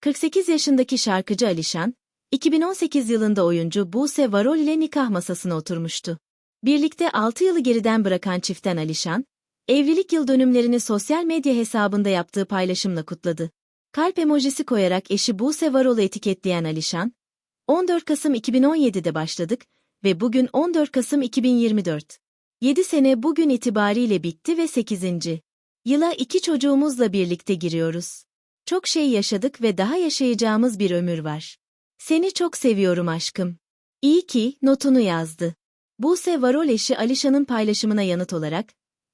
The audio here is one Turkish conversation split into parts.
48 yaşındaki şarkıcı Alişan, 2018 yılında oyuncu Buse Varol ile nikah masasına oturmuştu. Birlikte 6 yılı geriden bırakan çiften Alişan, evlilik yıl dönümlerini sosyal medya hesabında yaptığı paylaşımla kutladı. Kalp emojisi koyarak eşi Buse Varol'u etiketleyen Alişan, 14 Kasım 2017'de başladık ve bugün 14 Kasım 2024. 7 sene bugün itibariyle bitti ve 8. Yıla iki çocuğumuzla birlikte giriyoruz. Çok şey yaşadık ve daha yaşayacağımız bir ömür var. Seni çok seviyorum aşkım. İyi ki notunu yazdı. Buse Varol eşi Alişan'ın paylaşımına yanıt olarak,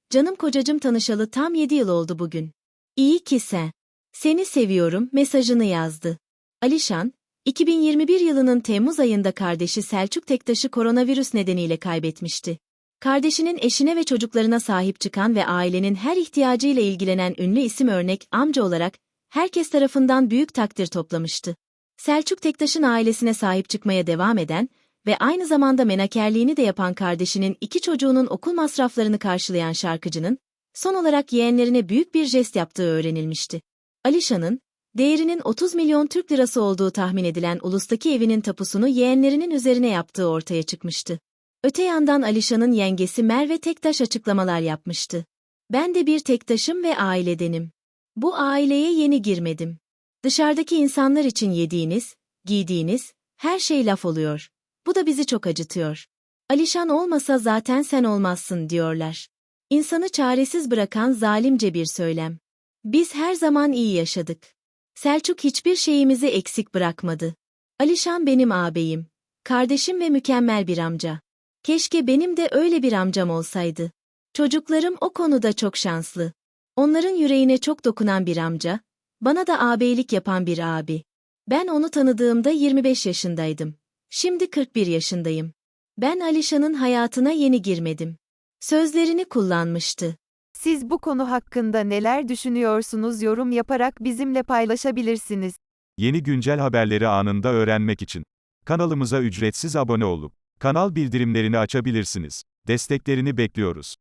Canım kocacım tanışalı tam 7 yıl oldu bugün. İyi ki sen. Seni seviyorum mesajını yazdı. Alişan, 2021 yılının Temmuz ayında kardeşi Selçuk Tektaş'ı koronavirüs nedeniyle kaybetmişti. Kardeşinin eşine ve çocuklarına sahip çıkan ve ailenin her ihtiyacıyla ilgilenen ünlü isim örnek amca olarak herkes tarafından büyük takdir toplamıştı. Selçuk Tektaş'ın ailesine sahip çıkmaya devam eden ve aynı zamanda menakerliğini de yapan kardeşinin iki çocuğunun okul masraflarını karşılayan şarkıcının, son olarak yeğenlerine büyük bir jest yaptığı öğrenilmişti. Alişan'ın, değerinin 30 milyon Türk lirası olduğu tahmin edilen ulustaki evinin tapusunu yeğenlerinin üzerine yaptığı ortaya çıkmıştı. Öte yandan Alişan'ın yengesi Merve Tektaş açıklamalar yapmıştı. Ben de bir tektaşım ve ailedenim. Bu aileye yeni girmedim. Dışarıdaki insanlar için yediğiniz, giydiğiniz, her şey laf oluyor. Bu da bizi çok acıtıyor. Alişan olmasa zaten sen olmazsın diyorlar. İnsanı çaresiz bırakan zalimce bir söylem. Biz her zaman iyi yaşadık. Selçuk hiçbir şeyimizi eksik bırakmadı. Alişan benim ağabeyim, kardeşim ve mükemmel bir amca. Keşke benim de öyle bir amcam olsaydı. Çocuklarım o konuda çok şanslı. Onların yüreğine çok dokunan bir amca, bana da ağabeylik yapan bir abi. Ben onu tanıdığımda 25 yaşındaydım. Şimdi 41 yaşındayım. Ben Alişan'ın hayatına yeni girmedim. Sözlerini kullanmıştı. Siz bu konu hakkında neler düşünüyorsunuz yorum yaparak bizimle paylaşabilirsiniz. Yeni güncel haberleri anında öğrenmek için kanalımıza ücretsiz abone olup kanal bildirimlerini açabilirsiniz. Desteklerini bekliyoruz.